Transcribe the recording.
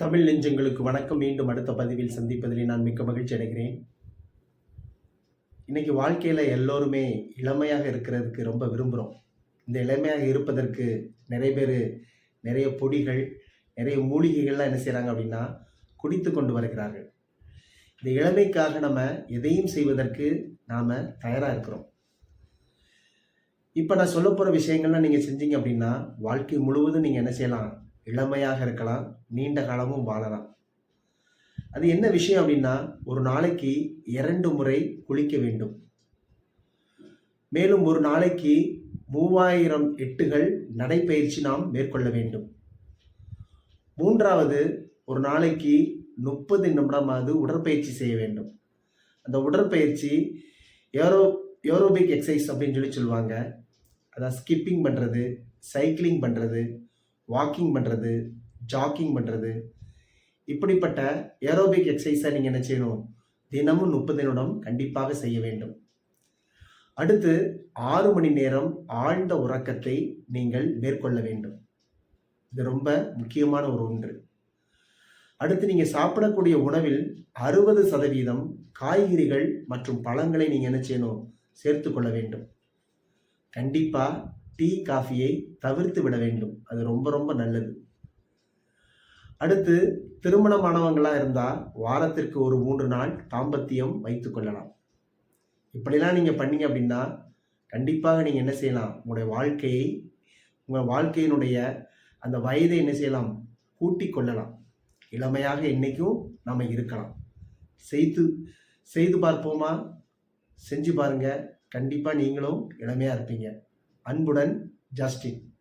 தமிழ் நெஞ்சங்களுக்கு வணக்கம். மீண்டும் அடுத்த பதிவில் சந்திப்பதில் நான் மிக்க மகிழ்ச்சி அடைகிறேன். இன்னைக்கு வாழ்க்கையில் எல்லோருமே இளமையாக இருக்கிறதுக்கு ரொம்ப விரும்புகிறோம் இந்த இளமையாக இருப்பதற்கு நிறைய பேர் நிறைய பொடிகள் நிறைய மூலிகைகள்லாம் என்ன செய்கிறாங்க அப்படின்னா குடித்து கொண்டு வருகிறார்கள். இந்த இளமைக்காக நம்ம எதையும் செய்வதற்கு நாம் தயாராக இருக்கிறோம். இப்போ நான் சொல்ல போகிற விஷயங்கள்லாம் நீங்கள் செஞ்சீங்க அப்படின்னா வாழ்க்கை முழுவதும் நீங்கள் என்ன செய்யலாம்? இளமையாக இருக்கலாம் நீண்ட காலமும் வாழலாம். அது என்ன விஷயம் அப்படின்னா ஒரு நாளைக்கு இரண்டு முறை குளிக்க வேண்டும். மேலும் ஒரு நாளைக்கு மூவாயிரம் எட்டுகள் நடைப்பயிற்சி நாம் மேற்கொள்ள வேண்டும். மூன்றாவது ஒரு நாளைக்கு முப்பது நிமிடமாவது உடற்பயிற்சி செய்ய வேண்டும். அந்த உடற்பயிற்சி ஏரோ ஏரோபிக் எக்ஸசைஸ் அப்படின்னு சொல்லி சொல்லுவாங்க. அதான் ஸ்கிப்பிங் பண்ணுறது சைக்கிளிங் பண்ணுறது வாக்கிங் பண்ணுறது ஜாக்கிங் பண்ணுறது இப்படிப்பட்ட ஏரோபிக் எக்ஸசைஸை நீங்கள் என்ன செய்யணும்? தினமும் முப்பது நிமிடம் கண்டிப்பாக செய்ய வேண்டும். அடுத்து ஆறு மணி நேரம் ஆழ்ந்த உறக்கத்தை நீங்கள் மேற்கொள்ள வேண்டும். இது ரொம்ப முக்கியமான ஒரு ஒன்று. அடுத்து நீங்கள் சாப்பிடக்கூடிய உணவில் அறுபது சதவீதம் காய்கறிகள் மற்றும் பழங்களை நீங்கள் என்ன செய்யணும்? சேர்த்து கொள்ள வேண்டும். கண்டிப்பாக டீ காஃபியை தவிர்த்து விட வேண்டும். அது ரொம்ப ரொம்ப நல்லது. அடுத்து திருமணமானவங்களாக இருந்தால் வாரத்திற்கு ஒரு மூன்று நாள் தாம்பத்தியம் வைத்து கொள்ளலாம். இப்படிலாம் நீங்கள் பண்ணீங்க அப்படின்னா கண்டிப்பாக நீங்கள் என்ன செய்யலாம்? உங்களுடைய வாழ்க்கையை உங்கள் வாழ்க்கையினுடைய அந்த வயதை என்ன செய்யலாம்? கூட்டி கொள்ளலாம். இளமையாக என்றைக்கும் நாம் இருக்கலாம். செய்து செய்து பார்ப்போமா? செஞ்சு பாருங்கள் கண்டிப்பாக நீங்களும் இளமையாக இருப்பீங்க. அன்புடன் ஜஸ்டின்.